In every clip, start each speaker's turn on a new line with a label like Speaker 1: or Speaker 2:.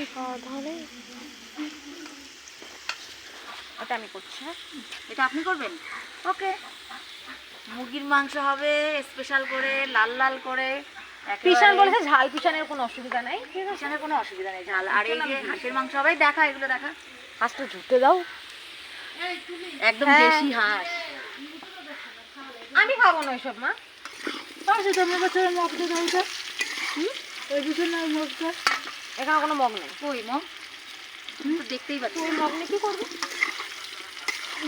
Speaker 1: ওই ধরে ওটা আমি করছি হ্যাঁ?
Speaker 2: এটা আপনি করবেন? ওকে। মুরগির মাংস হবে স্পেশাল করে লাল লাল করে
Speaker 1: পিসান বলেছে ঝাল পিসানের কোনো অসুবিধা নেই ঠিক আছে?
Speaker 2: কোনো অসুবিধা নেই ঝাল। আর এই যে হাঁসের মাংস হবে দেখা এগুলো দেখা।
Speaker 1: হাঁসটা ঝুঁকতে দাও।
Speaker 2: একদম
Speaker 1: হ্যাঁ।
Speaker 2: দেশি হাঁস।
Speaker 1: আমি খাব না ওইসব মা।
Speaker 2: পাশে তো আমার বছরের মগটা দাও তো। ওই পিছনে মগটা।
Speaker 1: এখানে কোনো মগ নেই।
Speaker 2: কই মগ? তুমি তো দেখতেই পাচ্ছি।
Speaker 1: মগ নিয়ে কি করব?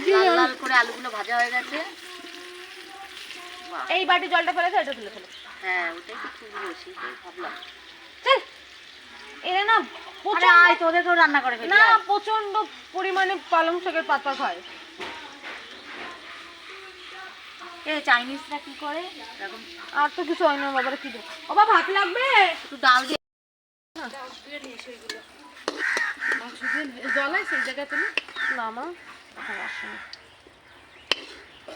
Speaker 2: লাল লাল করে আলুগুলো ভাজা হয়ে গেছে।
Speaker 1: এই বাটি জলটা ফেলেছে এটা তুলে ফেলে।
Speaker 2: হ্যাঁ ওটাই তো খুব বেশি ভাবলাম।
Speaker 1: চল এরা না
Speaker 2: আরে
Speaker 1: প্রচন্ড-
Speaker 2: আয় তোদেরকেও রান্না করে ফেলি
Speaker 1: না প্রচণ্ড পরিমাণে পালং শাকের পাতা খায়।
Speaker 2: এ চাইনিজরা কি করে? এরকম
Speaker 1: আর তো কিছু হয় না বাবার কি দেবো ও বাবা ভাত লাগবে?
Speaker 2: একটু ডাল দিয়ে
Speaker 1: তুমি না মা আসেনি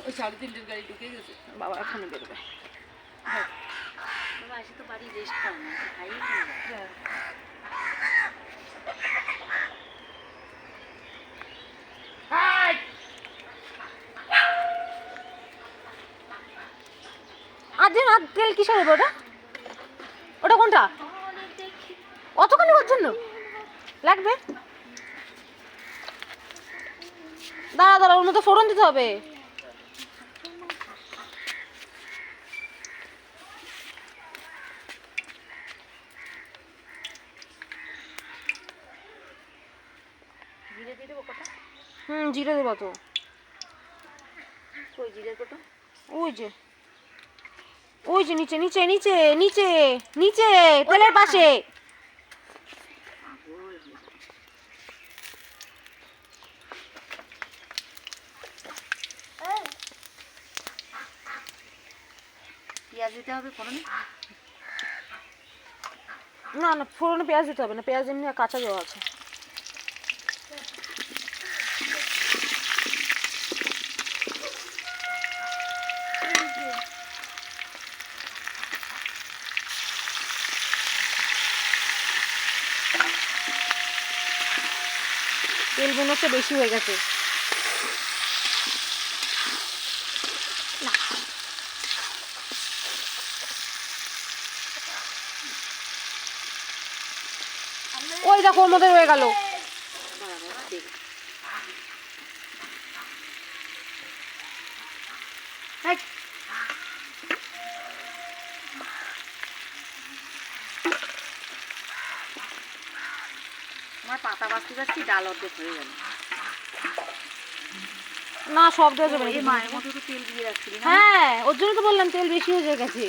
Speaker 2: ওই সাড়ে তিনটের গাড়ি ঢুকে গেছে।
Speaker 1: বাবা এখানে বেরোবে
Speaker 2: বাবা এসে তো বাড়ি রেস্ট করে না খাইয়ে চলে যায়।
Speaker 1: আর তেল কিসের ওটা? ওটা কোনটা? অতখানি ওর জন্য? লাগবে? দাঁড়া দাঁড়া ওর মধ্যে ফোড়ন দিতে হবে। হুম জিরে দেবো তো।
Speaker 2: কই জিরে কটা?
Speaker 1: ওই যে। ওই যে নিচে নিচে নিচে নিচে নিচে তেলের পাশে। না না, ফোড়নে পেঁয়াজ দিতে হবে না, পেঁয়াজ এমনি কাঁচা দেওয়া আছে। তেল মনে বেশি হয়ে গেছে। ওই দেখো ওর মধ্যে রয়ে গেল।
Speaker 2: আমার পাতা বাঁচতে যাচ্ছি ডাল অর্ধেক হয়ে গেল
Speaker 1: না সব দেওয়া যাবে।
Speaker 2: মায়ের মতো তেল দিয়ে
Speaker 1: হ্যাঁ ওর জন্য তো বললাম তেল বেশি হয়ে গেছে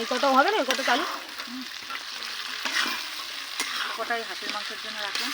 Speaker 1: এই কটা হবে না এই চালু।
Speaker 2: কটাই হাতের মাংসের জন্য রাখলাম?